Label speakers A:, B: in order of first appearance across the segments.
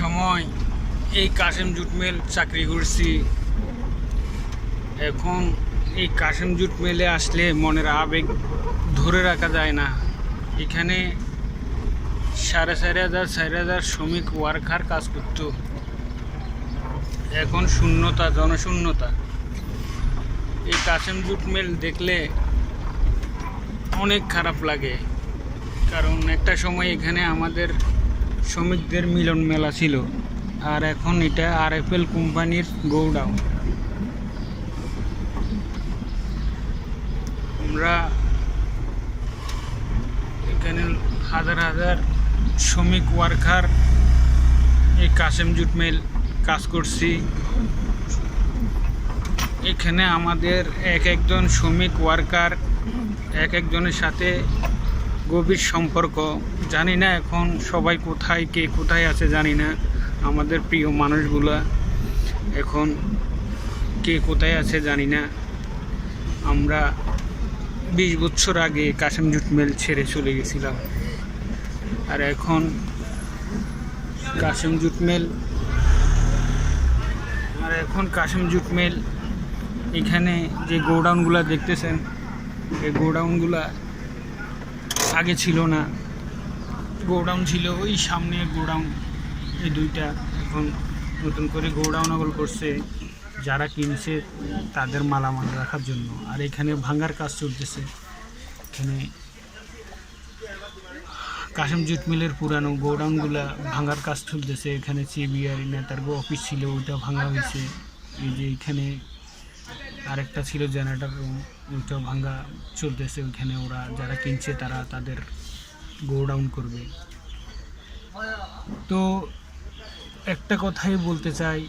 A: সময় এই Kashem jute mill চাকরি করছি। এখন এই কাশেম জুট মিলে আসলে মনের আবেগ ধরে রাখা যায় না। এখানে সাড়ে চারি হাজার চারি হাজার শ্রমিক ওয়ার্কার কাজ করত। এখন শূন্যতা, জনশূন্যতা। এই কাশেম জুট মিল দেখলে অনেক খারাপ লাগে। কারণ একটা সময় এখানে আমাদের শ্রমিকদের মিলন মেলা ছিল। আর এখন এটা আর এফ এল কোম্পানির গোডাউন। আমরা এখানে হাজার হাজার শ্রমিক ওয়ার্কার এই কাশেম জুট মিল কাজ করছি। এখানে আমাদের এক একজন শ্রমিক ওয়ার্কার এক একজনের সাথে গভীর সম্পর্ক। জানি না এখন সবাই কোথায়, কে কোথায় আছে জানি না। আমাদের প্রিয় মানুষগুলা এখন কে কোথায় আছে জানি না। আমরা বিশ বছর আগে কাশেম জুট মিল ছেড়ে চলে গেছিলাম। আর এখন কাশেম জুট মিল, আর এখন কাশেম জুট মিল, এখানে যে গোডাউনগুলো দেখতেছেন, এই গোডাউনগুলা আগে ছিল না। গোডাউন ছিল, ওই সামনে গোডাউন, এই দুইটা। এখন নতুন করে গোডাউন আগল করছে, যারা কিনছে তাদের মালামাল রাখার জন্য। আর এখানে ভাঙার কাজ চলতেছে। এখানে কাশেম জুট মিলের পুরানো গোডাউনগুলা ভাঙার কাজ চলতেছে। এখানে সিবিআর নেতার অফিস ছিল, ওইটা ভাঙা হয়েছে। এই যে এখানে আরেকটা ছিল জেনারেটর রুম ওইটাও ভাঙা চলতেছে। ওইখানে ওরা যারা কিনছে তারা তাদের গোডাউন করবে। তো একটা কথাই বলতে চাই,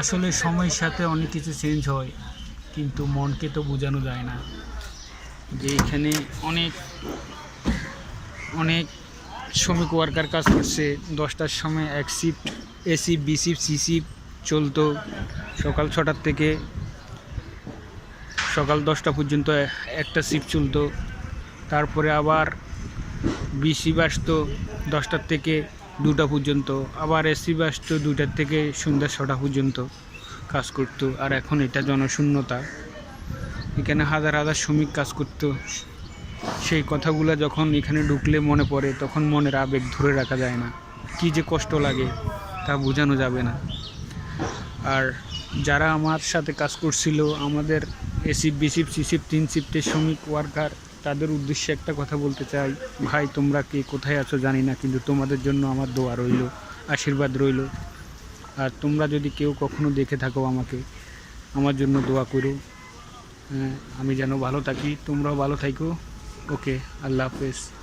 A: আসলে সময়ের সাথে অনেক কিছু চেঞ্জ হয়, কিন্তু মনকে তো বোঝানো যায় না। যে এখানে অনেক অনেক শ্রমিক ওয়ার্কার কাজ করছে। দশটার সময় এক শিফট এসি বি শিফট সি শিফট চলতো। সকাল ছটার থেকে সকাল দশটা পর্যন্ত একটা শিফট চলতো। তারপরে আবার বি আসতো দশটার থেকে দুটা পর্যন্ত, আবার এসি আসতো দুটার থেকে সন্ধ্যা ছটা পর্যন্ত কাজ করতো। আর এখন এটা জনশূন্যতা। এখানে হাজার হাজার শ্রমিক কাজ করতো। সেই কথাগুলো যখন এখানে ঢুকলে মনে পড়ে, তখন মনের আবেগ ধরে রাখা যায় না। কী যে কষ্ট লাগে তা বোঝানো যাবে না। আর যারা আমার সাথে কাজ করছিল, আমাদের এসিপ বিসিপ সিসিপ তিন শিফটের শ্রমিক ওয়ার্কার তাদের উদ্দেশ্যে একটা কথা বলতে চাই। ভাই তোমরা কে? কোথায় আছো? জানি না কিন্তু তোমাদের জন্য আমার দোয়া রইল আশীর্বাদ রইল। আর তোমরা যদি কেউ কখনো দেখে থাকো আমাকে আমার জন্য দোয়া করো। হ্যাঁ, আমি যেন ভালো থাকি। তোমরাও ভালো থাকো ওকে আল্লাহ হাফেজ।